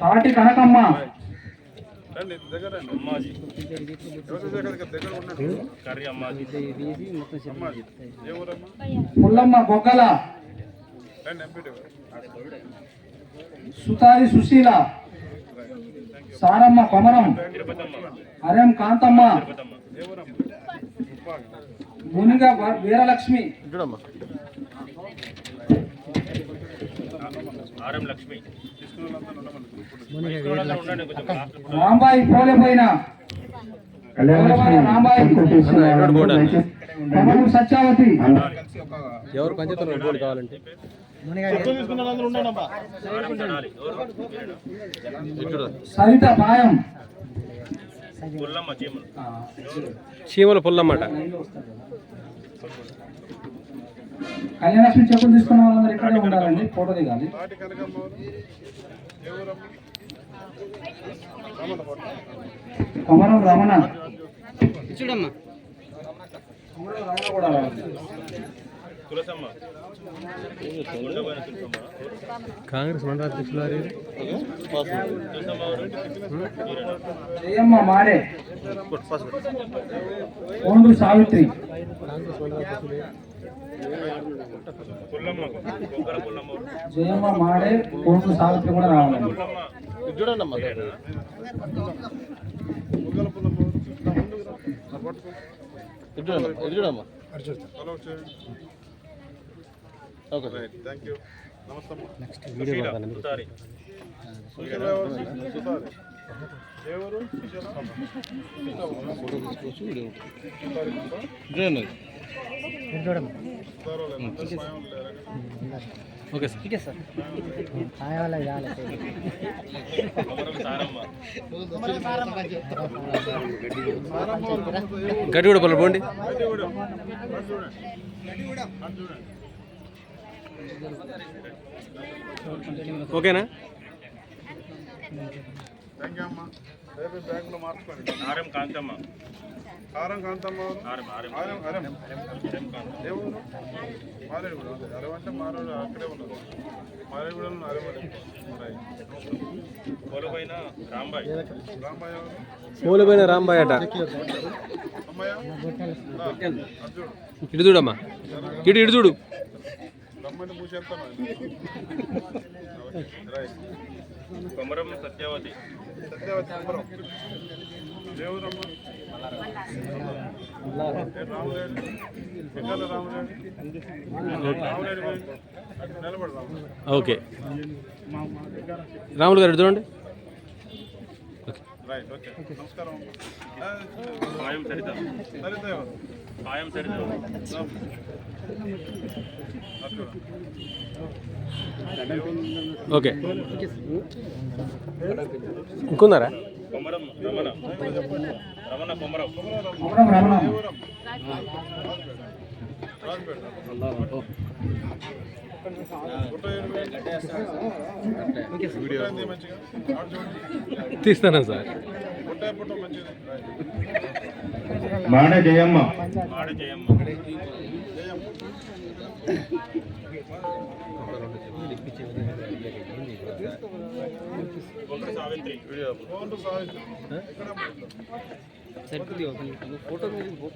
తాటి కనకమ్మ. పుల్లమ్మ బొగ్గల. సుతారి సుశీల. సారమ్మ కొమరం. హరం కాంతమ్మ. మునిగ వీరలక్ష్మి. రాంబాయి రాంబాయి కొమరం సత్యావతి. ఎవరు పంచాయతీ బోర్డు కావాలంటే. సరిత పాయం. చీమల. పుల్లన్నమాట కళ్యాణలక్ష్మి చెప్పులు తీసుకున్న వాళ్ళందరూ ఇక్కడే ఉండాలండి ఫోటో దిగాలి. కొమరం రమణ. చూడమ్మా. కొమరం రమణ కూడా రావాలి. కాంగ్రెస్ మండల అధ్యక్షులు జయమ్మ మాడే సావిత్రి. జయమ్మ మాడే ఓండు సావిత్రి కూడా రావాలండి చూడమ్మా థ్యాంక్ యూ నమస్తే వీడియో ఎవరు ఓకే సార్. Okay sir. గడ్డి కూడా పళ్ళు పోండి. ఓకేనా? థ్యాంక్ యూ అమ్మా. రేపు బ్యాంకులో మార్చుకోండి. ఆర్ఎం కాంతమ్మ. కాంతమ్మ ఆరం మారేడు అంటే అక్కడే కొలువైన రాంబాయ్. అట. ఇటు చూడమ్మా. ఇటు ఇటు చూడు. రమ్మని పూసేస్తాను రైట్ కొమరం సత్యవతి. సత్యవతి అమ్మరం దేవుడమ్మ రామరెడ్డి పిక్కల రామరెడ్డి రామరెడ్డి పోయింది. అటు నిలబడు రామరెడ్డి ఓకే. రాములు గారు ఇటు చూడండి రైట్ ఓకే. నమస్కారం సరిత. సరిత సరిత అటు ఓకే. ఇంకున్నారా కొమరం రమణ. రమణ కొమరం. కొమరం రమణ తీస్తాను సార్? మాడ జయమ్మ.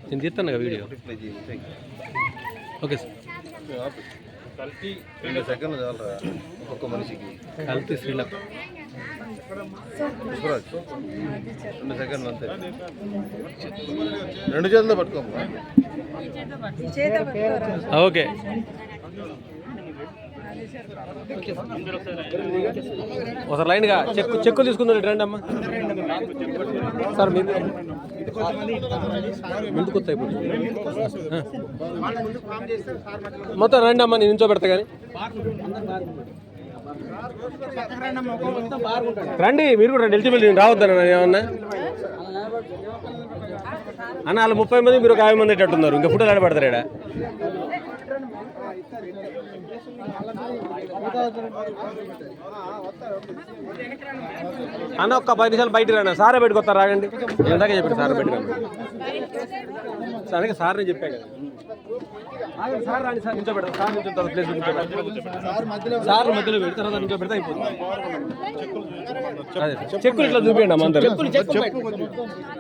నేను తీస్తాను వీడియో. Okay sir. కల్తీ రెండు సెకండ్లు చాలరా? ఒక్కొక్క మనిషికి. కల్తీ శ్రీలంక రెండు సెకండ్లు అంతే. రెండు చేతుల్లో పట్టుకోమ్మా. ఓకే. ఒకసారి లైన్గా చెక్కు చెక్కులు తీసుకుందాం రండి అమ్మా. సార్ మీరు ముందుకు వస్తాయి మొత్తం రండి అమ్మా నేను నించో పెడతా కానీ. రండి మీరు కూడా రండి. ఎలిజిబుల్ రావద్దన్న ఏమన్నా? అన్న వాళ్ళు ముప్పై మంది మీరు ఒక యాభై మంది ఎట్టున్నారు ఇంకా ఫోటోలు ఆడబడతారు ఇక్కడ అన్న ఒక్క పది నిమిషాలు బయటకు రండి సారే పెట్టుకొస్తారు రాగండి. ఇందాక చెప్పాడు సార్ పెట్టుకోండి సార్ సార్ని చెప్పాను కదా. సార్ రాండి సార్ నించో పెడతాం సార్ నించున్న తర్వాత ప్లేస్ నించో పెడతాం సార్ మధ్యలో పెడితే తర్వాత నించో పెడితే అయిపోతుంది. అదే సార్. చెక్కులు ఇట్లా చూపించండి అమ్మ అందరు.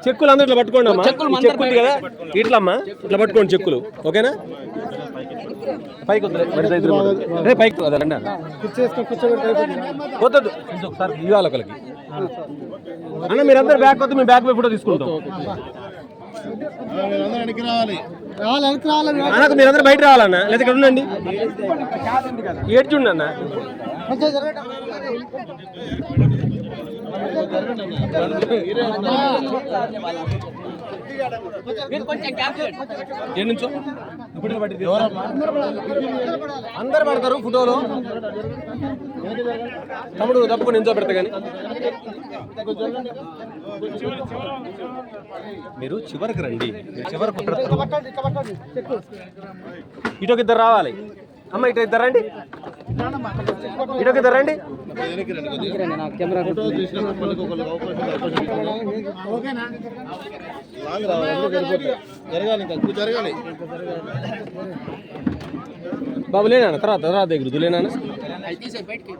చెక్కులు అందరూ ఇట్లా పట్టుకోండి అమ్మా. ఈ చెక్కు ఉంది కదా? ఇట్లా అమ్మా ఇట్లా పట్టుకోండి చెక్కులు. ఓకేనా? పైకి వద్దులే, పెడితే ఇద్దరు పోతారు. రే పైకి అదే రండి అన్న. వద్దొద్దు. సార్ ఇవ్వాలి ఒకరికి అన్న మీరందరూ బ్యాక్ వద్దు మేము బ్యాక్ ఫోటో తీసుకుంటాం. అన్నకు మీరందరూ బయట రావాలన్న? లేదా ఇక్కడ ఉండండి. ఏడ్చుండి అన్న ఏ నుంచో? ఇప్పుడు పట్టి అందరు పడతారు ఫోటోలు. తమ్ముడు తప్పు నించో పెడతా కానీ. మీరు చివరికి రండి. మీరు చివరికి ఇటొక ఇద్దరు రావాలి. అమ్మ ఇటు ఇద్దరు రండి. ఇటొక ఇద్దరు రండి. జరగాలి బాబు లేనా తర్వాత తర్వాత దగ్గర లేనా అది తీసే బయటికి.